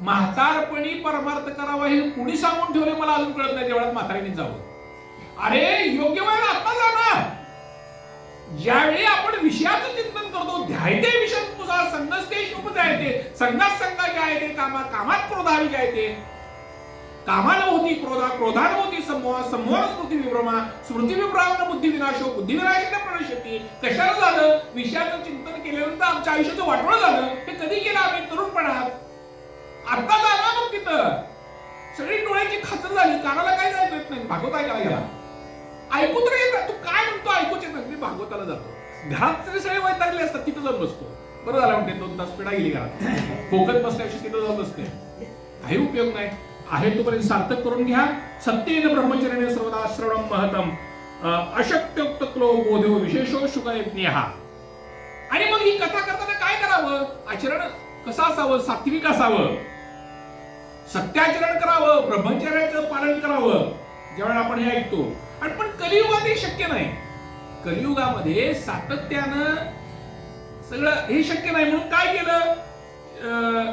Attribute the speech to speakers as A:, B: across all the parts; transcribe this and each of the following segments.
A: म्हातारपणी परमार्थ करावा हे कुणी सांगून ठेवले मला अजून कळत नाही तेवढ्यात म्हातारीने जावं. अरे योग्य वेळ आता जाणार. ज्यावेळी आपण विषयाचं चिंतन करतो ध्यायते विषय तुझा संगस्तेश उपध्यायते संघात संघा जायते कामा कामात क्रोधावी जायते कामानं होती क्रोधा क्रोधान होती समूह समूहानं स्मृती विभ्रमा स्मृती विभ्रमानं बुद्धी विनाशो बुद्धी विनाशाने प्रणशती कशाला झालं विषयाचं चिंतन केल्यानंतर आमच्या आयुष्याचं वाटवळ झालं हे कधी केलं आम्ही? तरुणपणात. आता झाला मग तिथं. सगळी डोळ्याची खातर झाली. कानाला काय जायचं येत नाही. भागवत ऐकायला गेला ऐकू तर येत तू काय म्हणतो ऐकूच येत नाही. मी भागवताला जातो. घरात तरी सगळे वैतागले असतात. तिथं जाऊन बसतो. बरं झालं म्हणते दोन तास पिढा गेली घरात. फोकत बसल्याशी तिथं जाऊन बसते. काही उपयोग नाही. आहे तोपर्यंत सार्थक करून घ्या. सत्येन ब्रह्मचर्याने सर्वदा श्रवण महतम अं, अशक्योक्त क्लो बोधो विशेषो शुकयज्ञ आणि मग ही कथा करताना काय करावं? आचरण कसं असावं? सात्विक असावं? सत्याचरण करावं ब्रह्मचर्याचं पालन करावं ज्यावेळेला आपण हे ऐकतो. आणि पण कलियुगात हे शक्य नाही. कलियुगामध्ये सातत्यानं सगळं हे शक्य नाही. म्हणून काय केलं? अं,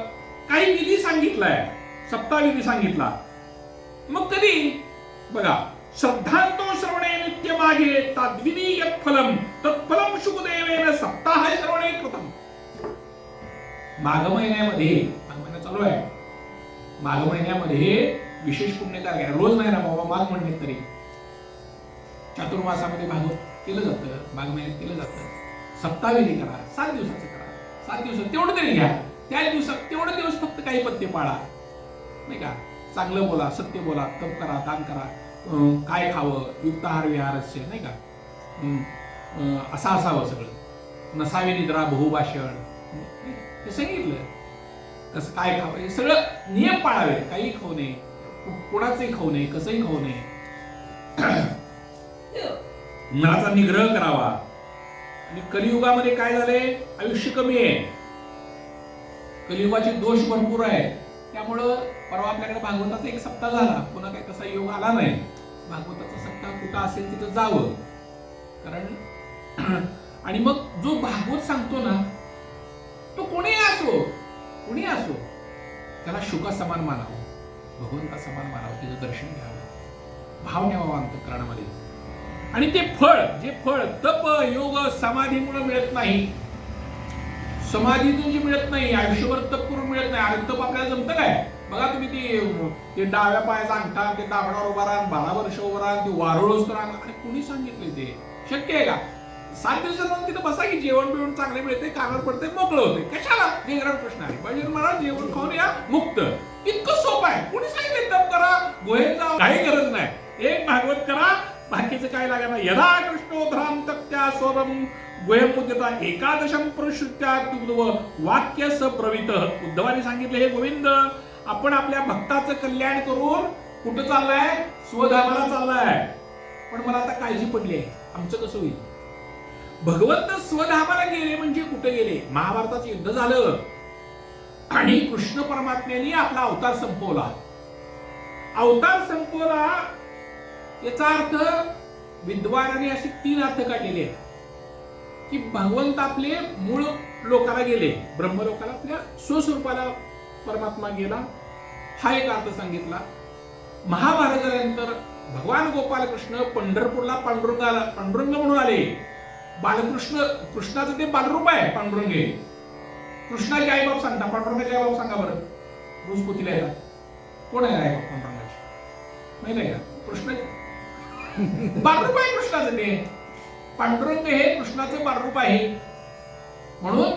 A: काही विधी सांगितलाय. सप्ताविधी सांगितला. मग कधी? बघा श्रद्धांतो श्रवणे नित्य मागे तद्विधी यत् फलम तत्फलम शुकदेवेन सप्ताह श्रवणे कृतम. माघ महिन्यामध्ये माघ महिना चालू आहे. माघ महिन्यामध्ये विशेष पुण्यकार आहे रोज नाही ना बाबा माघ म्हणणे तरी. चातुर्मासामध्ये भागवत केलं जातं. माघ महिन्यात केलं जातं. सप्ताविधी करा. सात दिवसाचं करा. सात दिवसात तेवढं तरी घ्या. त्या दिवसात तेवढं दिवस फक्त काही पत्ते पाळा. नाही का? चांगलं बोला सत्य बोला तप करा दान करा. अं, काय खावं? युक्त आहार विहारस्य नाही का? असं असावं सगळं. नसावी निद्रा बहुभाषण. हे सांगितलं. कसं काय खावं? हे सगळं नियम पाळावे. काही खाऊ नये. कुणाचंही खाऊ नये. कसंही खाऊ नये. मनाचा निग्रह करावा. आणि कलियुगामध्ये काय झालंय? आयुष्य कमी आहे. कलियुगाचे दोष भरपूर आहेत. त्यामुळं परवा आपल्याकडे भागवताचा एक सप्ताह झाला. पुन्हा काही तसा योग आला नाही. भागवताचा सप्ताह कुठं असेल तिथं जावं. कारण आणि मग जो भागवत सांगतो ना तो कोणीही असो कुणी असो त्याला शुका समान मानावं भगवंता समान मानावं तिचं दर्शन घ्यावं भाव न्यावा अंतकरणामध्ये. आणि ते फळ जे फळ तप योग समाधीमुळे मिळत नाही. समाधीतून जे मिळत नाही आयुष्यभर तप करून मिळत नाही आणि तप आपल्याला जमतं काय? बघा तुम्ही ते ते डाव्या पायाचा अंगठा ते दाबडावर उभा राहा बारा वर्ष उभा राहा ते वारुळ राहा. आणि कुणी सांगितले ते? शक्य आहे का? सात दिवसात तिथं बसा की जेवण बिवण चांगले मिळते कानावर पडते मोकळं होते कशाला? हे प्रश्न आहे पाहिजे मला जेवण खाऊन या मुक्त. इतकं सोपं आहे. कोणी सांगितलं तप करा. गोहेत जा काही गरज नाही. एक भागवत करा. बाकीचं काय लागणार यदा कृष्णोधराम तत्या स्वरम गुहेमुद्यता एकादशम प्रश्रुत्या तुद्व वाक्य स प्रवित उद्धवाने सांगितले हे गोविंद आपण आपल्या भक्ताचं कल्याण करून कुठं चाललाय? स्वधामाला चाललाय. पण मला आता काळजी पडली आहे. आमचं कसं होईल? भगवंत स्वधामाला गेले म्हणजे कुठे गेले? महाभारताचं युद्ध झालं. आणि कृष्ण परमात्म्याने आपला अवतार संपवला. अवतार संपवला याचा अर्थ विद्वानाने असे तीन अर्थ काढलेले आहेत. की भगवंत आपले मूळ लोकाला गेले. ब्रह्मलोकाला आपल्या स्वस्वरूपाला परमात्मा गेला. हा एक अर्थ सांगितला. महाभारत झाल्यानंतर भगवान गोपाल कृष्ण पंढरपूरला पांडुरंगाला पांडुरंग म्हणून आले. बालकृष्ण कृष्णाचं ते बालरूप आहे पांडुरंगे. कृष्णाचे आईबाप सांगता पांडुरंगाचे आईबाप सांगा बरं. रोज पोतीला येतात कोण आहे आईबाप पांडुरंगाचे? माहिती आहे का? कृष्ण बालरूप आहे कृष्णाचं ते. पांडुरंग हे कृष्णाचं बालरूप आहे. म्हणून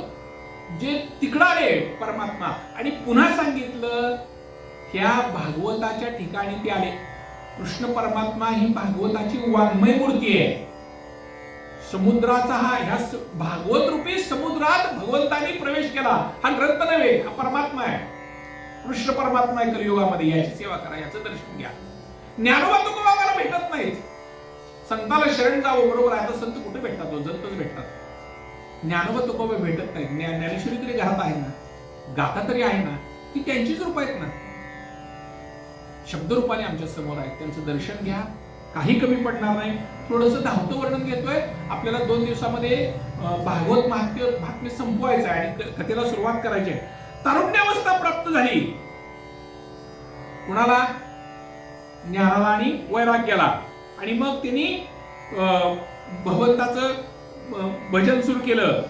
A: जे तिकडं आले परमात्मा आणि पुन्हा सांगितलं ह्या भागवताच्या ठिकाणी ते आले. कृष्ण परमात्मा ही भागवताची वाङ्मय मूर्ती आहे. समुद्राचा हा ह्या भागवत रूपी समुद्रात भगवंताने प्रवेश केला. हा ग्रंथ नव्हे हा परमात्मा आहे. कृष्ण परमात्मा आहे कलियुगामध्ये याची सेवा करा याचं दर्शन घ्या. ज्ञानोबा तुकोबाला भेटत नाहीत. संताला शरण जावं बरोबर आहे. आता संत कुठे भेटतात? हो? जंतच भेटतात. ज्ञानोबा तुकोबा भेटत नाहीत. ज्ञानेश्वरी तरी घरात आहे ना? गाथा तरी आहे ना? ती त्यांचीच रूप आहेत ना? शब्दरूपाने आमच्यासमोर आहेत. त्यांचं दर्शन घ्या. काही कमी पडणार नाही. थोडंसं धावतं वर्णन घेतोय. आपल्याला दोन दिवसामध्ये भागवत महात्म्य महात्म्य संपवायचं आहे आणि कथेला सुरुवात करायची आहे. तारुण्यावस्था प्राप्त झाली. कुणाला? ज्ञानाला आणि वैराग्याला. आणि मग त्यांनी भगवंताचं भजन सुरू केलं.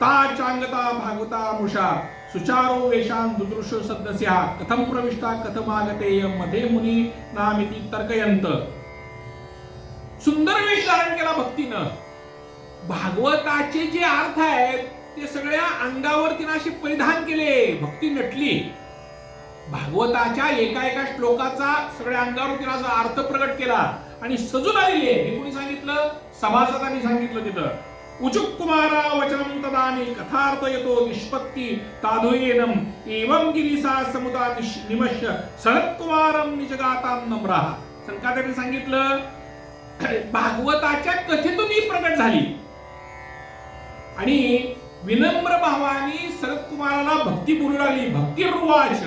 A: ता चांगता भागवता मुषा। सुचारो वेशान दुदृश्य सदस्या कथम प्रविष्टा कथम आगतेयमध्ये मुनी नामिती तर्कयंत सुंदर वेश धारण केला भक्तीनं। भागवताचे जे अर्थ आहेत ते सगळ्या अंगावर तिनं असे परिधान केले. भक्ती नटली. भागवताच्या एका एका श्लोकाचा सगळ्या अंगावर तिनं असा अर्थ प्रकट केला. आणि सजून आलेली आहे. हे कोणी सांगितलं? सभासदांनी सांगितलं तिथं. उचुक कुमारा वचनम तदानी कथार्थ येतो निष्पत्ती ताधुयेनम एवं गिरिसा समुदा निश- निमश्य सनत कुमारम निजगाताम नम्राह संकाताने सांगितलं भागवताच्या कथेतून ही प्रकट झाली. आणि विनम्र भावानी शरद कुमाराला भक्ती बोलू लागली भक्ती रुवाच.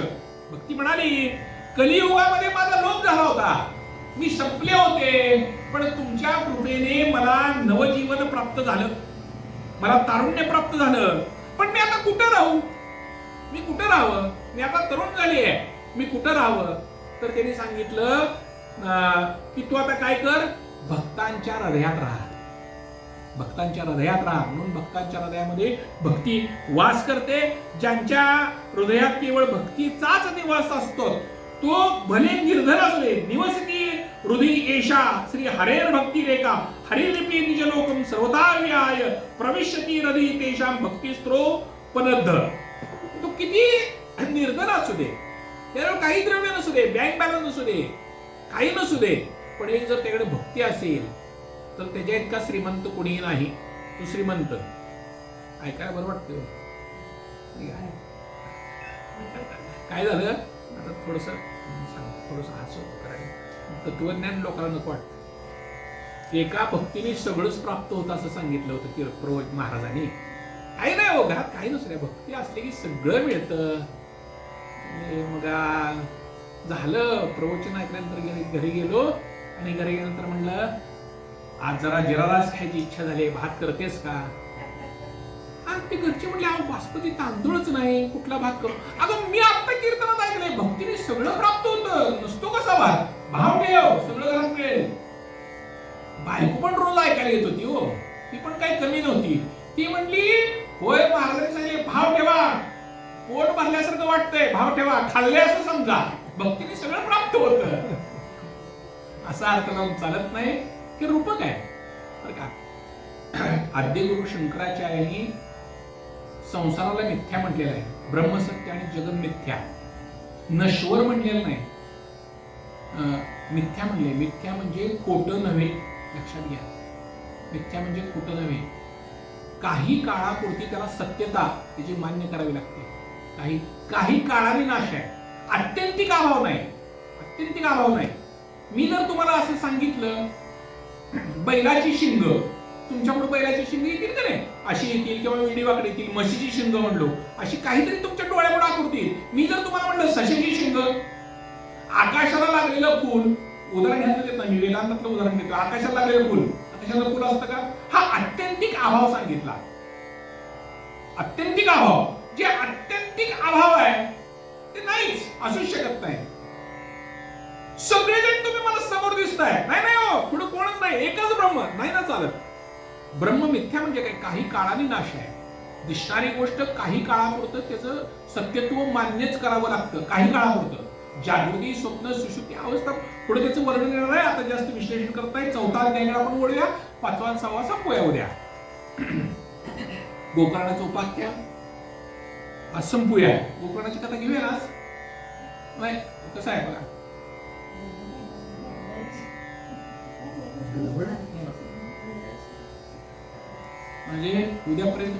A: भक्ती म्हणाली कलियुगामध्ये माझा लोप झाला होता. मी संपले होते पण तुमच्या कृपेने मला नवजीवन प्राप्त झालं. मला तारुण्य प्राप्त झालं. पण मी आता कुठं राहू? मी कुठं राहावं? मी आता तरुण झाली आहे. मी कुठं राहावं? तर त्यांनी सांगितलं की तू आता काय कर? भक्तांच्या हृदयात राहा. भक्तांच्या हृदयात राहा. म्हणून भक्तांच्या हृदयामध्ये भक्ती वास करते. ज्यांच्या हृदयात केवळ भक्तीचाच निवास असतो तो भले निर्धन असले निवसती हृदय एषा श्री हरेर भक्ती रेखा हरिलिपी निज लोकम सर्वता विहाय प्रविशती हृदय तेषाम भक्ती पनद्ध तो किती निर्धन असू दे त्याला काही द्रव्य नसू दे बँक बॅलन्स नसू दे काही नसू दे पण हे जर त्याकडे भक्ती असेल तर त्याच्या इतका श्रीमंत कोणीही नाही तो श्रीमंत. ऐकायला बरं वाटतं काय झालं? आता थोडस थोडस हसत करायला तत्वज्ञान लोकांना नको वाटतं. एका भक्तीने सगळंच प्राप्त होतं असं सांगितलं होतं की प्रवच महाराजांनी. काही नाही हो घरात काही दुसऱ्या भक्ती असली की सगळं मिळतं. मग झालं. प्रवचन ऐकल्यानंतर घरी- घरी गेलो आणि घरी गेल्यानंतर म्हणलं आज जरा जिरादास खायची इच्छा झाली भात करतेस का? ते घरचे म्हणले अहो बासमती तांदूळच नाही कुठला भात करू? अगं मी आत्ता कीर्तनात ऐकलंय भक्तीने सगळं प्राप्त होतं. नसतो कसा भात? भाव ठेव सगळं घरात मिळेल. बायको पण रोज ऐकायला येत होती हो. ती पण काही कमी नव्हती. ती म्हणली होय महाराजांनी सांगितले भाव ठेवा. पोट भरल्यासारखं वाटतंय भाव ठेवा. खाल्ले असं समजा. भक्तीने सगळं प्राप्त होत. असा अर्थ लावून चालत नाही. की रूपक आहे. बरं का? आद्य गुरु शंकराचार्यांनी संसाराला मिथ्या म्हटलेला आहे. ब्रह्मसत्य आणि जगन मिथ्या. नश्वर म्हणलेलं नाही. मिथ्या म्हणले. मिथ्या म्हणजे खोटं नव्हे. लक्षात घ्या. मिथ्या म्हणजे खोटं नव्हे. काही काळापुरती त्याला सत्यता त्याची मान्य करावी लागते. काही काही काळाने नाश आहे. अत्यंतिक अभाव नाही. अत्यंतिक अभाव नाही. मी जर तुम्हाला असं सांगितलं बैलाची शिंग. तुमच्यामुळे बैलाची शिंग येतील अशी येतील किंवा विडीवाकडे येतील म्हशीची शिंग म्हणलो अशी काहीतरी तुमच्या डोळ्यापुढे आकृती मी जर तुम्हाला म्हणलं सशाची शिंग आकाशाला लागलेलं फुल उदाहरण घ्यायचं देत नाही मी वेदांतातलं उदाहरण घेतो. आकाशाला लागलेलं फुल आकाशाला फुल असतं का? हा अत्यंतिक अभाव सांगितला. अत्यंतिक अभाव. जे अत्यंतिक अभाव आहे ते नाहीच असूच शकत नाही. सगळेजण तुम्ही मला समोर दिसताय. नाही नाही हो पुढे कोणच नाही एकच ब्रह्म नाही ना चालत. ब्रह्म मिथ्या म्हणजे काय? काही काळाने नाश आहे. दिसणारी गोष्ट काही काळापुरतं त्याचं सत्यत्व मान्यच करावं लागतं. काही काळापुरतं. जागृती स्वप्न सुशुक्ती अवस्था पुढे त्याचं वर्णन येणार आहे. आता जास्त विश्लेषण करताय. चौथा अध्यायाकडे आपण वळूया. पाचवा सहावा संपूया उद्या. गोकर्णाचं उपाख्या आज संपूया. गोकर्णाची कथा घेऊया ना आज? नाही कसं आहे बघा? म्हणजे उद्यापर्यंत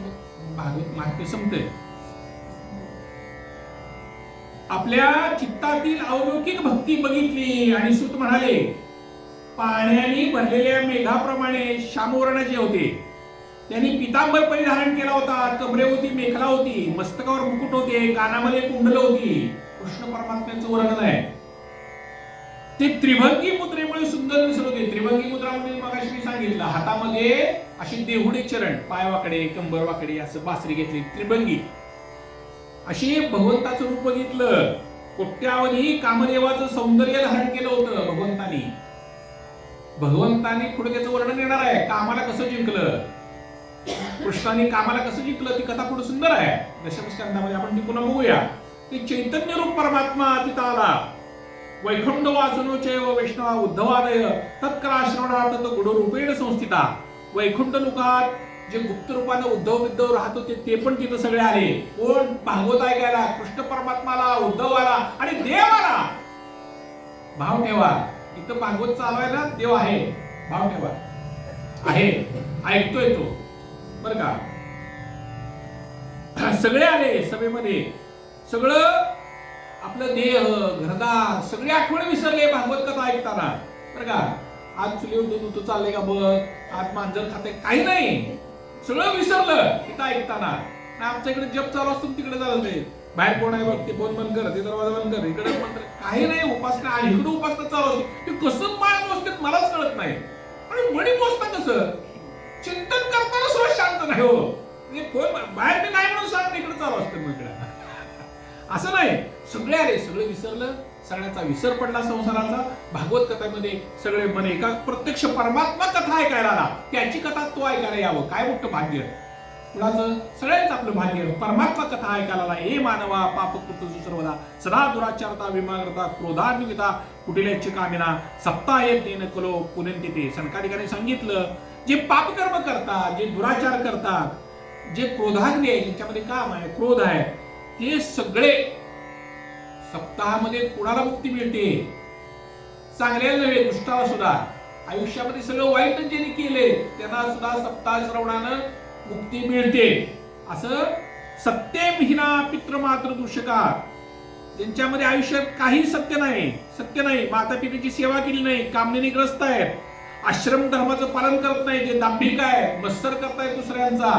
A: भागवत महात्म्य संपतंय. आपल्या चित्तातील अवलौकिक भक्ती बघितली आणि सुत म्हणाले पाण्याने भरलेल्या मेघाप्रमाणे श्यामवर्णाचे होते त्यांनी पितांबर परिधारण केला होता कमरेवरती मेखला होती मस्तकावर मुकुट होते कानामध्ये कुंडल होती. कृष्ण परमात्म्याचं वर्णन आहे. ते त्रिभंगी मुद्रेमुळे सुंदर दिसत होते. त्रिभंगी मुद्रा म्हणजे मगाशी मी सांगितलं हातामध्ये अशी देहुडे चरण पाय वाकडे कंबर वाकडे असं बासरी घेतली त्रिभंगी. अशी भगवंताचं रूप बघितलं कोट्यावधी कामदेवाचं सौंदर्य धारण केलं होतं भगवंतानी. भगवंतानी पुढे त्याचं वर्णन येणार आहे कामाला कसं जिंकलं? कृष्णाने कामाला कसं जिंकलं? ती कथा पुढे सुंदर आहे. दशमस्कंदामध्ये आपण ती पुन्हा बघूया. ते चैतन्य रूप परमात्मा तिथं आला. वैकुंठ वासुनोचैव वैष्णवा उद्धवादय तत्करा श्रवणार्थ तो गुडरूपेण संस्थिता। वैकुंठ लोकात जे गुप्त रूपाने उद्धव बिद्धव राहत होते ते पण तिथं सगळे आले. कोण? भागवत ऐकायला कृष्ण परमात्माला उद्धव आला आणि देव आला भाव ठेवा. इथं भागवत चालवायला देव आहे. भाव ठेवा. आहे. ऐकतोय तो. बर का? सगळे आले सभेमध्ये. सगळं आपलं देह घरदार सगळी आठवण विसरले भागवत कथा ऐकताना. बरं का? आज चुली उठून होतं चाललंय का बघ? आज मांजर खाते काही नाही. सगळं विसरलं तिथं ऐकताना. आमच्या इकडे जप चालू असतो तिकडे चालत नाही बाहेर कोण आहे बघ? ते फोन बंद कर. ते दरवाजा बंद कर. इकडे बंद काही नाही. उपासना आणि इकडे उपासना चालू असते ते कसं माळ पोचते मलाच कळत नाही. आणि मणी मोजता कसं? चिंतन करताना सुद्धा शांत नाही हो. म्हणजे फोन बाहेर मी नाही म्हणून सांग इकडे चालू असतं मग इकडे. असं नाही. सगळे आले सगळे विसरलं. सगळ्याचा विसर पडला संसाराचा. भागवत कथेमध्ये सगळे मन एका प्रत्यक्ष परमात्मा कथा ऐकायला आला. त्याची कथा तो ऐकायला यावं. काय मोठं भाग्य. कुणाचं सगळ्यांचं आपलं भाग्य. परमात्मा कथा ऐकायला आला. हे मानवा पाप कृत सुसर्वदा सदा दुराचारता विमानता क्रोधान्विता कुटिलेच्छ कामिना. सप्ताह यज्ञेन कलो पुनंतिते सनकाधिकाने सांगितलं जे पापकर्म करतात जे दुराचार करतात जे क्रोधाग्नी आहे ज्यांच्यामध्ये काम आहे क्रोध आहे ते सगळे सप्ताहामध्ये कुणाला मुक्ती मिळते? चांगल्याला नव्हे दुष्टाला सुद्धा. आयुष्यामध्ये सगळं वाईट ज्यांनी केले त्यांना सुद्धा सप्ताह श्रवणानं मुक्ती मिळते. असं सत्यविहीना पित्र मात्र दूषका त्यांच्यामध्ये आयुष्यात काही सत्य नाही सत्य नाही माता पित्याची सेवा केली नाही कामनेने ग्रस्त आहेत. आश्रम धर्माचं पालन करत नाही जे दांभिक आहे मत्सर करतायत दुसऱ्यांचा.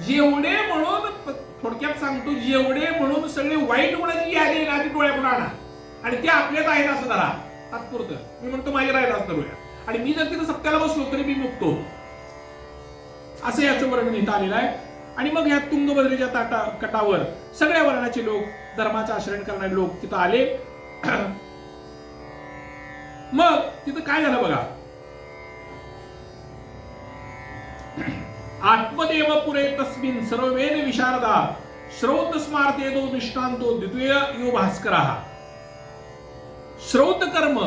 A: जेवढे म्हणून थोडक्यात सांगतो जेवढे म्हणून सगळे वाईट गुणाची यादी आहे ना ती डोळ्यापुढे आणा आणि ते आपल्याच आहेत असं धरा. तात्पुरतं. मी म्हणतो माझ्या राहिला धरूया आणि मी जर तिथं सत्याला बसलो तरी मी मुक्तो. असं याचं वर्णन इथं आलेलं आहे. आणि मग ह्या तुंगभद्रेच्या ताटा कटावर सगळ्या वर्णाचे लोक धर्माचं आचरण करणारे लोक तिथं आले. मग तिथं काय झालं बघा? आत्मदेव पुरे तस्मिन सर्वेन विशारदा श्रौत स्मारते दो दृष्टांतो द्वितीय यो भास्कर श्रौत कर्म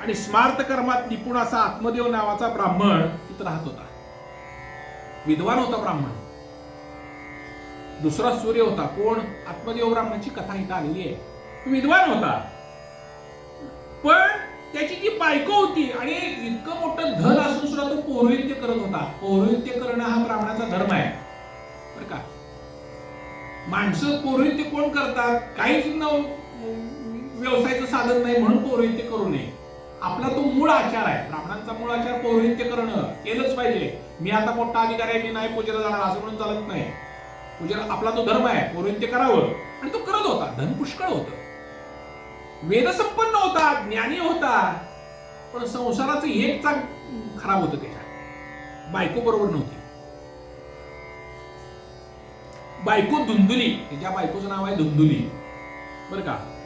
A: आणि स्मार्त कर्मात निपुण असा आत्मदेव नावाचा ब्राह्मण तिथं राहत होता. विद्वान होता ब्राह्मण. दुसरा सूर्य होता. कोण? आत्मदेव ब्राह्मणाची कथा इथं आलेली आहे. विद्वान होता. पण त्याची जी बायको होती आणि इतकं मोठं धन असून सुद्धा तो पौरोहित्य करत होता. पौरोहित्य करणं हा ब्राह्मणाचा धर्म आहे. बरं का? माणसं पौरोहित्य कोण करतात? काहीच न व्यवसायाचं साधन नाही म्हणून पौरोहित्य करू नये. आपला तो मूळ आचार आहे. ब्राह्मणांचा मूळ आचार पौरोहित्य करणं. केलंच पाहिजे. मी आता मोठा अधिकारी आहे मी नाही पूजेला जाणार असं म्हणून चालत नाही. पूजेला आपला तो धर्म आहे. पौरोहित्य करावं. आणि तो करत होता. धन पुष्कळ होतं. वेदसंपन्न होता ज्ञानी होता पण संसाराचं एक चाक खराब होतं त्याच्या बायको बरोबर नव्हती. बायको धुंदुली त्याच्या बायकोचं नाव आहे धुंदुली. बर का?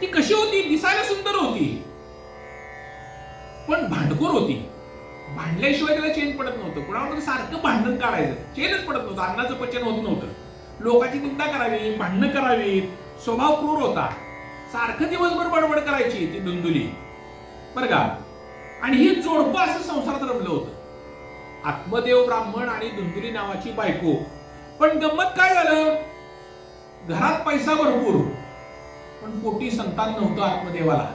A: ती कशी होती? दिसायला सुंदर होती. पण भांडखोर होती. भांडल्याशिवाय त्याला चेन पडत नव्हतं. कुणावर सारखं भांडण काढायचं. चेनच पडत नव्हतं. अन्नाचं पचन होत नव्हतं. लोकांची निंदा करावी भांडणं करावीत. स्वभाव क्रूर होता. सारखं दिवसभर बडबड करायची ती दुंदुली. बरं का? आणि ही जोडपं असं संसारात रमलं होतं. आत्मदेव ब्राह्मण आणि दुंदुली नावाची बायको. पण गंमत काय झालं? घरात पैसा भरपूर. पण पोटी संतान नव्हतं आत्मदेवाला.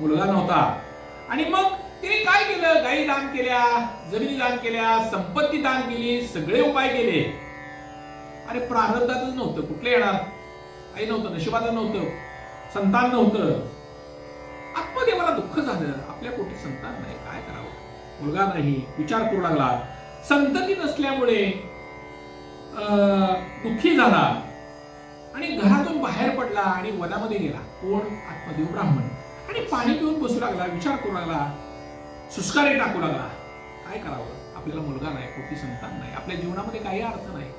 A: मुलगा नव्हता. आणि मग तिने काय केलं? गाई दान केल्या जमिनी दान केल्या संपत्ती दान केली सगळे उपाय केले. अरे प्रारब्धातच नव्हतं. कुठलं येणार? काही नव्हतं. नशिबाचं नव्हतं. संतान नव्हतं. आत्मदेवाला दुःख झालं. आपल्या पोटी संतान नाही. काय करावं? मुलगा नाही. विचार करू लागला. संतती नसल्यामुळे अं, दुःखी झाला. आणि घरातून बाहेर पडला आणि वनामध्ये गेला. कोण? आत्मदेव ब्राह्मण. आणि पाणी पिऊन बसू लागला विचार करू लागला. सुस्कारे टाकू लागला. काय करावं? आपल्याला मुलगा नाही पोटी संतान नाही. आपल्या जीवनामध्ये काही अर्थ नाही.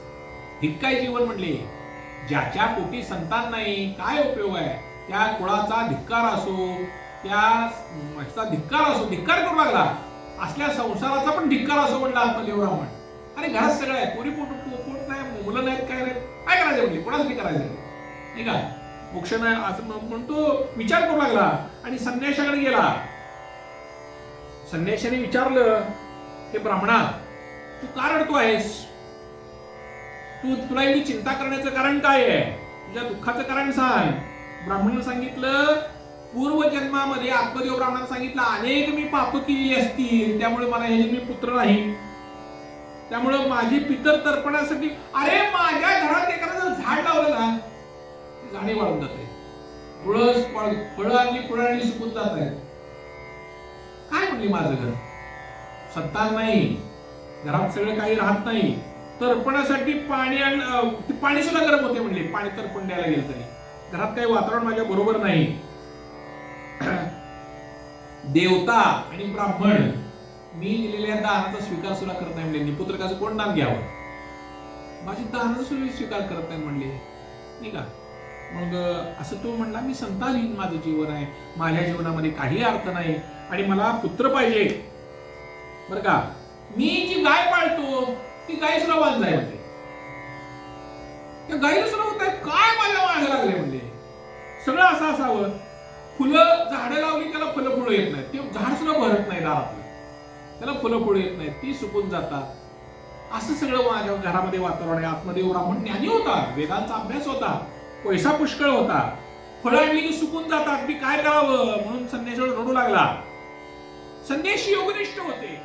A: हे काय जीवन म्हणले. ज्याच्या पोटी संतान नाही काय उपयोग आहे? त्या कुळाचा धिक्कार असो त्या ह्याचा धिक्कार असो धिक्कार करू लागला असल्या संसाराचा पण धिक्कार असो म्हणला आत्मदेव म्हण अरे घरात सगळं आहे पोरी पोट पोट नाही मुलं नाहीत काय नाहीत काय करायचं म्हणजे कोणासाठी करायचं नाही. का? मोक्ष नाही असं म्हणतो विचार करू लागला आणि संन्याशाकडे गेला. संन्याशाने विचारलं हे ब्राह्मणा तू का रडतो आहेस? तू तुला एवढी चिंता करण्याचं कारण काय आहे? तुझ्या दुःखाचं कारण सांग. ब्राह्मणानं सांगितलं पूर्व जन्मामध्ये आत्मदेव ब्राह्मणानं सांगितलं अनेक मी पाप केलेली असतील त्यामुळे मला हे मी पुत्र नाही. त्यामुळं माझी पितर तर्पणासाठी अरे माझ्या घरात एखादं झाड लावलं ना झाडे वाढून जाते तुळस फळ फळं आणली फळं आणली सुकून जात आहेत. काय म्हणली माझं घर? सत्ता नाही. घरात सगळं काही राहत नाही. तर्पणासाठी पाणी आण ते पाणी सुद्धा गरम होते म्हणले. पाणी तर्पण द्यायला गेलं तरी. घरात काही वातावरण माझ्या बरोबर नाही. देवता आणि ब्राह्मण मी दिलेल्या दानाचा स्वीकार सुद्धा करत नाही म्हणले. निपुत्रकाचं कोण नाम घ्यावं? माझी दानाचा सुद्धा स्वीकार करत नाही म्हणले. नाही का? मग असं तो म्हणला मी संतानहीन माझं जीवन आहे. माझ्या जीवनामध्ये काही अर्थ नाही. आणि मला पुत्र पाहिजे. बरं का? मी जी गाय पाळतो ती गाय सुद्धा वांज म्हणते. त्या गायीला सुद्धा होत आहे काय माझ्या मागे लागले सगळं असं असावं. फुलं झाडं लावली त्याला फुलं फुलं येत नाहीत. ते झाड सुद्धा भरत नाही दारातलं. त्याला फुलं फुलं येत नाहीत. ती सुकून जातात. असं सगळं माझ्या घरामध्ये वातावरण आहे. आत्मदेव ब्राह्मण ज्ञानी होता वेदांचा अभ्यास होता. पैसा पुष्कळ होता. फळं आणली की सुकून जातात. मी काय करावं? म्हणून संन्यासावर रडू लागला. संदेश योगनिष्ठ होते.